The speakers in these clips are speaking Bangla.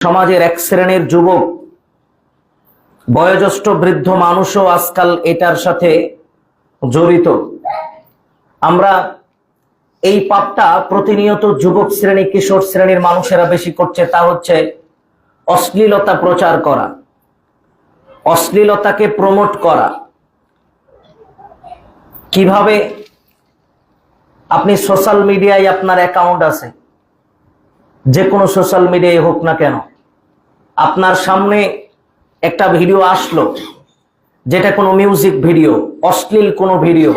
সমাজের এক শ্রেণির যুবক, বয়োজ্যেষ্ঠ বৃদ্ধ মানুষও আজকাল এটার সাথে জড়িত। আমরা এই পাপটা প্রতিনিয়ত যুবক শ্রেণি, কিশোর শ্রেণির মানুষেরা বেশি করছে, তা হচ্ছে অশ্লীলতা প্রচার করা, অশ্লীলতাকে প্রমোট করা। কীভাবে আপনি সোশ্যাল মিডিয়ায় আপনার অ্যাকাউন্ট আছে যে কোনো সোশ্যাল মিডিয়ায় হোক না কেন, আপনার সামনে একটা ভিডিও আসলো, যেটা কোনো মিউজিক ভিডিও অশ্লীল কোনো ভিডিও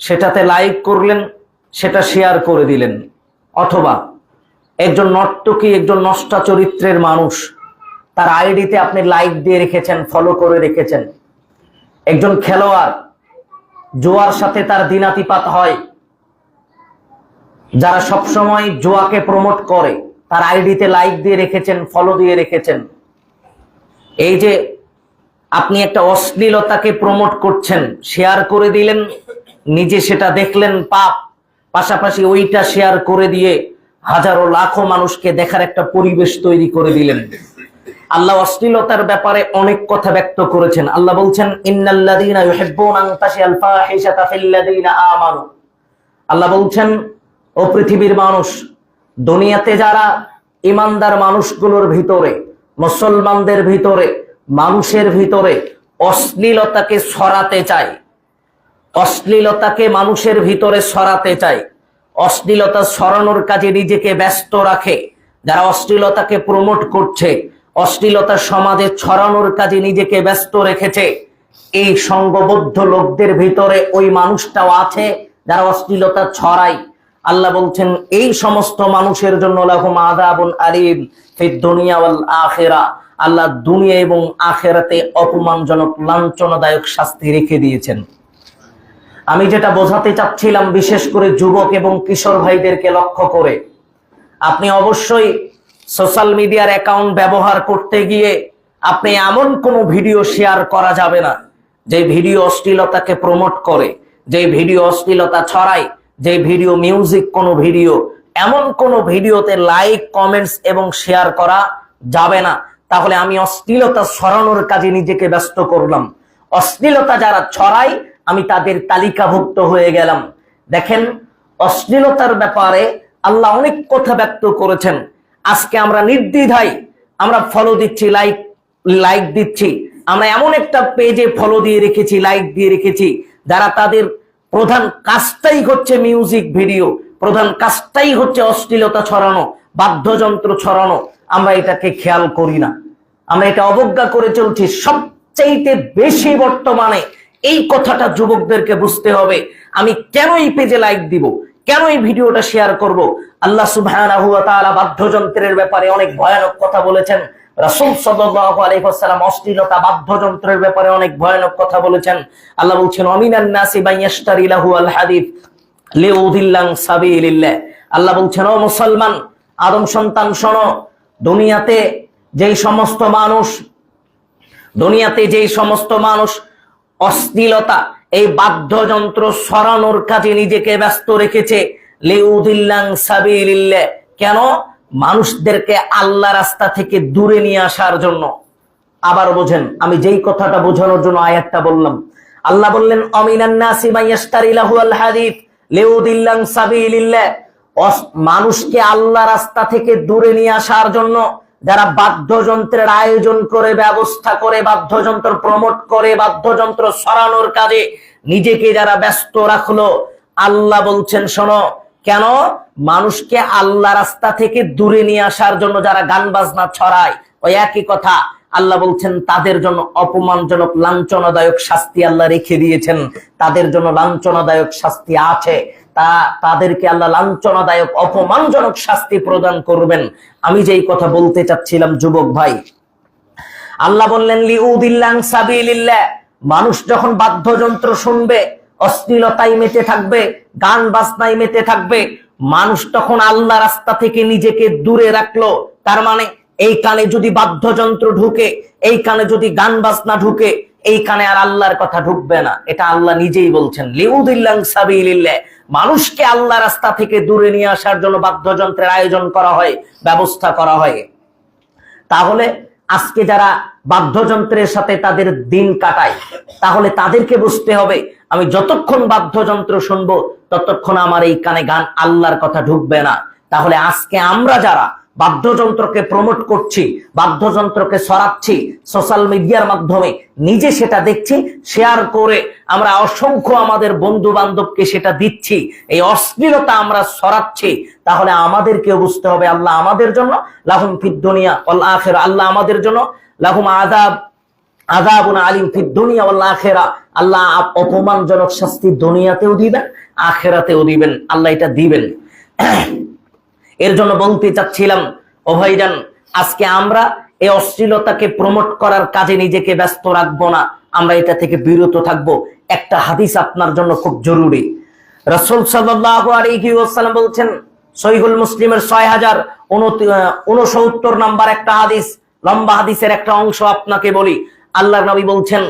সেটাতে লাইক করলেন, সেটা শেয়ার করে দিলেন। অথবা একজন নর্তকী, একজন নষ্টা চরিত্রের মানুষ, তার আইডিতে আপনি লাইক দিয়ে রেখেছেন ফলো করে রেখেছেন। একজন খেলোয়াড়, জোয়ার সাথে তার দিনাতিপাত হয়, যারা সবসময় জোয়াকে প্রমোট করে তার আইডিতে লাইক দিয়ে রেখেছেন ফলো দিয়ে রেখেছেন। এই যে আপনি একটা অশ্লীলতাকে প্রমোট করছেন শেয়ার করে দিলেন, নিজে সেটা দেখলেন, পাপ। পাশাপাশি ওইটা শেয়ার করে দিয়ে হাজারো, লাখো মানুষকে দেখার একটা পরিবেশ তৈরি করে দিলেন। আল্লাহ অশ্লীলতার ব্যাপারে অনেক কথা ব্যক্ত করেছেন। আল্লাহ বলছেন আল্লাহ বলছেন, ও পৃথিবীর মানুষ দুনিয়াতে যারা ইমানদার মানুষগুলোর ভিতরে, মুসলমানদের ভিতরে, মানুষের ভিতরে অশ্লীলতাকে সরাতে চায়, অশ্লীলতাকে মানুষের ভিতরে সরাতে চায়, অশ্লীলতা সরানোর কাজে নিজেকে ব্যস্ত রাখে, যারা অশ্লীলতাকে প্রমোট করছে, অশ্লীলতা সমাজে ছড়ানোর কাজে নিজেকে ব্যস্ত রেখেছে, এই সঙ্গবদ্ধ লোকদের ভিতরে ওই মানুষটাও আছে যারা অশ্লীলতা ছড়ায়। আল্লাহ বলছেন, এই সমস্ত মানুষের জন্য লাহুম আলিম দুনিয়া ওয়াল আখিরা। আল্লাহ দুনিয়া এবং আখেরাতে অপমানজনক, লাঞ্ছনাদায়ক শাস্তি রেখে দিয়েছেন। আমি যেটা বোঝাতে চাচ্ছিলাম, বিশেষ করে যুবক এবং কিশোর ভাইদেরকে লক্ষ্য করে, আপনি অবশ্যই সোশ্যাল মিডিয়ার অ্যাকাউন্ট ব্যবহার করতে গিয়ে আপনি এমন কোনো ভিডিও শেয়ার করা যাবে না, যে ভিডিও অশ্লীলতাকে প্রমোট করে, যে ভিডিও অশ্লীলতা ছড়ায় যে ভিডিও মিউজিক কোনো ভিডিও, এমন কোনো ভিডিওতে লাইক কমেন্টস এবং শেয়ার করা যাবে না। তাহলে আমি অশ্লীলতা ছড়ানোর কাজে নিজেকে ব্যস্ত করলাম। অশ্লীলতা যারা ছড়ায়, আমি তাদের তালিকাভুক্ত হয়ে গেলাম। দেখেন, অশ্লীলতার ব্যাপারে আল্লাহ অনেক কথা ব্যক্ত করেছেন। আজকে আমরা নির্দ্বিধায় আমরা ফলো দিচ্ছি লাইক লাইক দিচ্ছি। আমরা এমন একটা পেজে ফলো দিয়ে রেখেছি লাইক দিয়ে রেখেছি, যারা তাদের প্রধান কাজটাই হচ্ছে মিউজিক ভিডিও প্রধান কাজটাই হচ্ছে অশ্লীলতা ছড়ানো, বাদ্যযন্ত্র ছড়ানো। আমরা এটাকে খেয়াল করি না। আমরা এটা অবজ্ঞা করে চলছি। সবচাইতে বেশি বর্তমানে এই কথাটা যুবকদেরকে বুঝতে হবে। আমি কেন এই পেজে লাইক দিব? কেন এই ভিডিওটা শেয়ার করব? আল্লাহ সুবহানাহু ওয়া তাআলা বাদ্যযন্ত্রের ব্যাপারে অনেক ভয়ানক কথা বলেছেন। রাসূল সাল্লাল্লাহু আলাইহি ওয়াসাল্লাম অশ্লীলতা, বাদ্যযন্ত্রের ব্যাপারে অনেক ভয়ানক কথা বলেছেন। আল্লাহ বলছেন অমিনান নাসি বাইয়াশতারি লাহু আল হাদিস লিউদিল্লাং সাবিলিল্লাহ। আল্লাহ বলছেন, ও মুসলমান, আদম সন্তান শোনো, দুনিয়াতে যেই সমস্ত মানুষ, দুনিয়াতে যেই সমস্ত মানুষ অশ্লীলতা, এই বাদ্যযন্ত্র সরানোর কাজে নিজেকে ব্যস্ত রেখেছে লিউদিল্লাং সাবিলিল্লাহ। কেন? মানুষদেরকে আল্লাহ রাস্তা থেকে দূরে নিয়ে আসার জন্য। আবার বোঝেন, আমি যেই কথাটা বোঝানোর জন্য আয়াতটা বললাম। আল্লাহ বললেন মানুষকে আল্লাহ রাস্তা থেকে দূরে নিয়ে আসার জন্য যারা বাদ্যযন্ত্রের আয়োজন করে, ব্যবস্থা করে, বাদ্যযন্ত্র প্রমোট করে, বাদ্যযন্ত্র সরানোর কাজে নিজেকে যারা ব্যস্ত রাখল, আল্লাহ বলছেন, শোনো কেন? মানুষকে আল্লাহ রাস্তা থেকে দূরে নিয়ে আসার জন্য যারা গান বাজনা ছড়ায়, ওই একই কথা। আল্লাহ বলছেন, তাদের জন্য অপমানজনক, লাঞ্ছনাদায়ক শাস্তি আল্লাহ রেখে দিয়েছেন। তাদের জন্য লাঞ্ছনাদায়ক শাস্তি আছে। তা, তাদেরকে আল্লাহ লাঞ্ছনাদায়ক, অপমানজনক শাস্তি প্রদান করবেন। আমি যেই কথা বলতে চাচ্ছিলাম, যুবক ভাই, আল্লাহ বললেন, লিউদিল্লাং সাবিলিল্লাহ। মানুষ যখন বাদ্যযন্ত্র শুনবে অশ্লীলতায় মেতে থাকবে, গান বাজনায় মেতে থাকবে। মানুষ তখন আল্লাহ রাস্তা থেকে নিজেকে দূরে রাখল। তার মানে এই কানে যদি বাদ্যযন্ত্র ঢুকে, এই কানে যদি গান বাজনা ঢুকে, এই কানে আর আল্লাহর কথা ঢুকবে না। এটা আল্লাহ নিজেই বলছেন, লিউদিল্লাং সাবিলিল্লাহ। মানুষকে আল্লাহ রাস্তা থেকে দূরে নিয়ে আসার জন্য বাদ্যযন্ত্রের আয়োজন করা হয়, ব্যবস্থা করা হয়। তাহলে আজকে যারা বাদ্যযন্ত্রের সাথে তাদের দিন কাটায়, তাহলে তাদেরকে বুঝতে হবে আমি যতক্ষণ বাদ্যযন্ত্র শুনব, ততক্ষণ আমার এই কানে গান আল্লাহর কথা ঢুকবে না। তাহলে আজকে আমরা যারা বাদ্যযন্ত্রকে প্রমোট করছি, বাদ্যযন্ত্রকে সরাচ্ছি সোশ্যাল মিডিয়ার মাধ্যমে নিজে সেটা দেখছি শেয়ার করে আমরা অসংখ্য আমাদের বন্ধু বান্ধবকে সেটা দিচ্ছি, এই অশ্লীলতা আমরা সরাচ্ছি, তাহলে আমাদেরকেও বুঝতে হবে আল্লাহ আমাদের জন্য, লাহুম ফিদ দুনিয়া আল্লাহ আখের, আল্লাহ আমাদের জন্য, লাহুম আদাব আদাবুন আলিম ফিদ দুনিয়া ওয়াল আখিরা। আল্লাহ অপমানজনক শাস্তি দুনিয়াতেও দিবেন, আখেরাতেও দিবেন। আল্লাহ এটা দিবেন। এর জন্য বলতে চাচ্ছিলাম, ও ভাইজান, আজকে আমরা এই অশ্লীলতাকে প্রমোট করার কাজে নিজেকে ব্যস্ত রাখব না। আমরা এটা থেকে বিরত থাকব। একটা হাদিস আপনার জন্য খুব জরুরি। রসুল ওয়াসাল্লাম বলছেন, সহিহুল মুসলিমের ছয় হাজার উনসত্তর নাম্বার একটা হাদিস, লম্বা হাদিসের একটা অংশ আপনাকে বলি। আল্লাহ নবী বলছেন,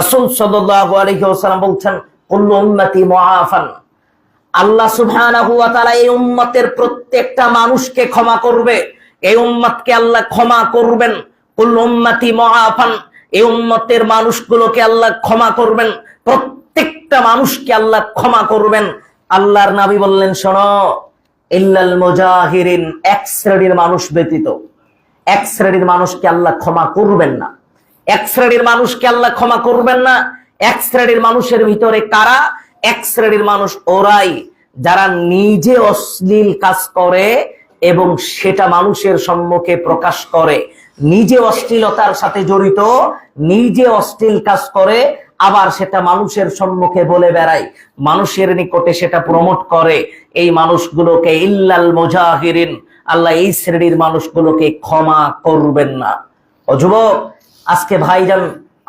রসুল আলাইহি বলছেন মুআফান। আল্লাহ ওয়া এই প্রত্যেকটা মানুষকে ক্ষমা করবে। এই উম্মতকে আল্লাহ ক্ষমা করবেন। কুল মুআফান। এই উম্মতের মানুষগুলোকে আল্লাহ ক্ষমা করবেন। প্রত্যেকটা মানুষকে আল্লাহ ক্ষমা করবেন। আল্লাহর নবী বললেন, শোনো, ইল্লাল মুজাহিরিন, এক শ্রেণির মানুষ ব্যতীত, এক শ্রেণির মানুষকে আল্লাহ ক্ষমা করবেন না। এক শ্রেণির মানুষকে আল্লাহ ক্ষমা করবেন না। এক শ্রেণির মানুষের ভিতরে কারা? এক শ্রেণির মানুষ ওরাই যারা নিজে অশ্লীল কাজ করে এবং সেটা মানুষের সম্মুখে প্রকাশ করে। নিজে অশ্লীলতার সাথে জড়িত, নিজে অশ্লীল কাজ করে, আবার সেটা মানুষের সম্মুখে বলে বেড়ায়। মানুষের নিকটে সেটা প্রমোট করে। এই মানুষগুলোকে ইল্লাল মুজাহিরিন, আল্লাহ এই শ্রেণির মানুষগুলোকে ক্ষমা করবেন না। ও যুবক আজকে ভাইজান,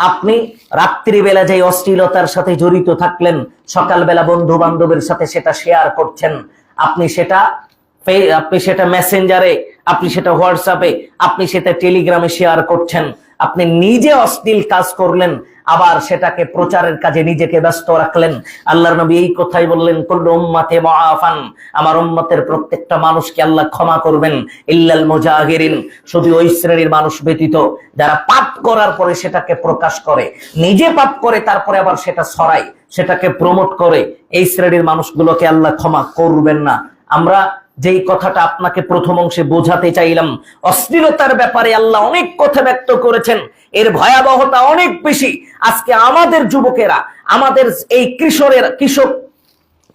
আপনি রাত্রিবেলা যে অশ্লীলতার সাথে জড়িত থাকলেন, সকালবেলা বন্ধু বান্ধবের সাথে সেটা শেয়ার করছেন, আপনি সেটা আপনি সেটা মেসেঞ্জারে আপনি সেটা হোয়াটসঅ্যাপে আপনি সেটা টেলিগ্রামে শেয়ার করছেন, আপনি নিজে অশ্লীল কাজ করলেন আবার সেটাকে প্রচারের কাজে নিজেকে ব্যস্ত রাখলেন। আল্লাহর নবী এই কথাই বললেন, কুল্লু উম্মাতে মুআফান আমার উম্মতের প্রত্যেকটা মানুষকে আল্লাহ ক্ষমা করবেন ইল্লাল মুজাহিরিন শুধু ওই শ্রেণির মানুষ ব্যতীত, যারা পাপ করার পরে সেটাকে প্রকাশ করে, নিজে পাপ করে তারপরে আবার সেটা ছড়ায়, সেটাকে প্রমোট করে, এই শ্রেণির মানুষগুলোকে আল্লাহ ক্ষমা করবেন না। আমরা যেই কথাটা আপনাকে প্রথম অংশে বোঝাতে চাইলাম, অশ্লীলতার ব্যাপারে আল্লাহ অনেক কথা ব্যক্ত করেছেন। এর ভয়াবহতা অনেক বেশি। আজকে আমাদের যুবকেরা, আমাদের এই কিশোরের কৃষক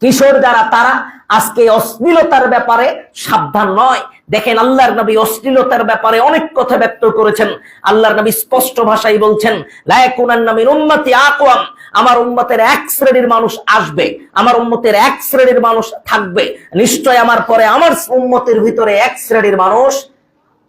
কিশোর যারা, তারা আজকে অশ্লীলতার ব্যাপারে সাবধান নয়। দেখেন আল্লাহর নবী অশ্লীলতার ব্যাপারে অনেক কথা ব্যক্ত করেছেন। আল্লাহর নবী স্পষ্ট ভাষায় বলছেন লায়াকুনান নামিন উম্মতি আকওয়াম। আমার উম্মতের এক শ্রেণির মানুষ আসবে, আমার উম্মতের এক শ্রেণির মানুষ থাকবে। নিশ্চয় আমার পরে আমার উম্মতের ভিতরে এক শ্রেণির মানুষ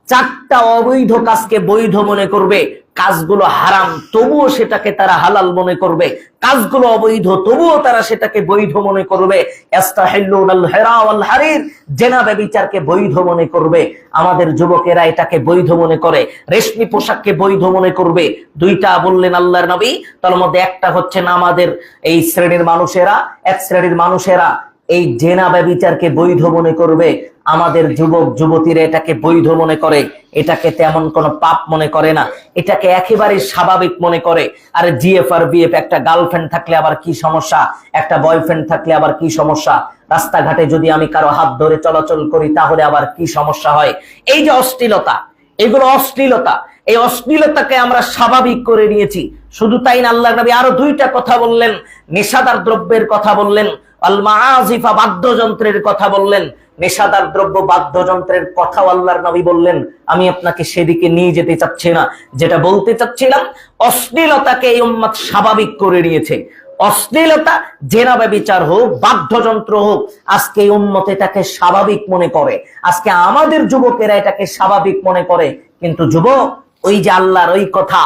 চারটা অবৈধ কাজকে বৈধ মনে করবে। কাজগুলো হারাম, তবুও সেটাকে তারা হালাল মনে করবে। কাজগুলো অবৈধ, তবুও তারা সেটাকে বৈধ মনে করবে। ইস্তাহিল্লুনাল হিরা ওয়াল হারির, জেনা ব্যভিচারকে বৈধ মনে করবে। আমাদের যুবকেরা এটাকে বৈধ মনে করে, রেশমি পোশাককে বৈধ মনে করবে। দুইটা বললেন আল্লাহর নবী, তার মধ্যে একটা হচ্ছে না আমাদের এই শ্রেণির মানুষেরা, এক শ্রেণির মানুষেরা এই জেনা ব্যবিচারকে বৈধ মনে করবে। আমাদের যুবক, যুবতীরা এটাকে বৈধ মনে করে, এটাকে তেমন কোনো পাপ মনে করে না, এটাকে একেবারে স্বাভাবিক মনে করে। আর জিএফ আর বিএফ, একটা গার্লফ্রেন্ড থাকলে আবার কি সমস্যা? একটা বয়ফ্রেন্ড থাকলে আবার কি সমস্যা? রাস্তাঘাটে যদি আমি কারও হাত ধরে চলাচল করি, তাহলে আবার কি সমস্যা হয়? এই যে অশ্লীলতা এগুলো অশ্লীলতা। এই অশ্লীলতাকে আমরা স্বাভাবিক করে নিয়েছি। শুধু তাই না আল্লাহ নবী আরও দুইটা কথা বললেন। নেশাদার দ্রব্যের কথা বললেন। আল মাআজিফা বাদ্যযন্ত্রের কথা বললেন। নেশাদার দ্রব্য, বাদ্যযন্ত্রের কথাও আল্লাহর নবী বললেন। আমি আপনাকে সেদিকে নিয়ে যেতে চাচ্ছি না। যেটা বলতে চাচ্ছিলাম, অশ্লীলতাকে এই উম্মাদ স্বাভাবিক করে নিয়েছে। অশ্লীলতা জেনা ব্যবিচার হোক, বাদ্যযন্ত্র হোক, আজকে এই উম্মত এটাকে স্বাভাবিক মনে করে। আজকে আমাদের যুবকেরা এটাকে স্বাভাবিক মনে করে। কিন্তু যুবক, ওই যে আল্লাহর ওই কথা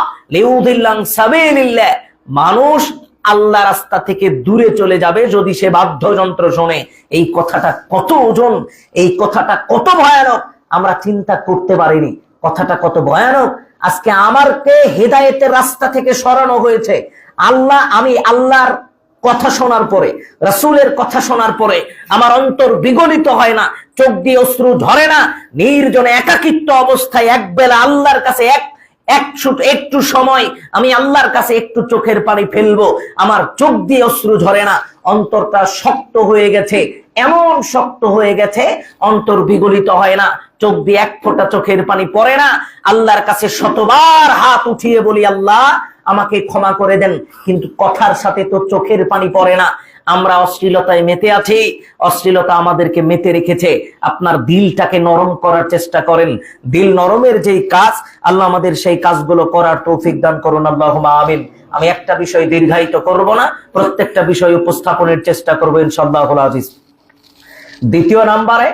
মানুষ আল্লাহ রাস্তা থেকে দূরে চলে যাবে যদি সে বাদ্যযন্ত্র শোনে। এই কথাটা কত ওজন, এই কথাটা কত ভয়ানক, আমরা চিন্তা করতে পারিনি। কথাটা কত ভয়ানক, আজকে আমারকে হেদায়েতের রাস্তা থেকে সরানো হয়েছে। আল্লাহ, আমি আল্লাহর কথা শোনার পরে, রাসূলের কথা শোনার পরে আমার অন্তর বিগলিত হয় না, চোখ দিয়ে অশ্রু ঝরে না, নির্জনে একাকিত্ব অবস্থায় একবেলা আল্লাহর কাছে এক একটু সময় আমি আল্লাহর কাছে একটু চোখের পানি ফেলব, আমার চোখ দিয়ে অশ্রু ঝরে না, অন্তরটা শক্ত হয়ে গেছে, এমন শক্ত হয়ে গেছে, অন্তর বিগলিত হয় না চোখ দিয়ে এক ফোঁটা চোখের পানি পড়ে না। আল্লাহর কাছে শতবার হাত উঠিয়ে বলি, আল্লাহ, আমাকে ক্ষমা করে দেন, কিন্তু কথার সাথে তো চোখের পানি পড়ে না। আমরা অশ্লীলতায় মেতে আছি, অশ্লীলতা আমাদেরকে মেতে রেখেছে। আপনার দিলটাকে নরম করার চেষ্টা করেন। দিল নরমের যেই কাজ, আল্লাহ আমাদের সেই কাজগুলো করার তৌফিক দান করুন আল্লাহ আমিন। আমি একটা বিষয় দীর্ঘায়িত করব না, প্রত্যেকটা বিষয় উপস্থাপনের চেষ্টা করব ইনশাল্লাহ আজিজ। দ্বিতীয় নাম্বারে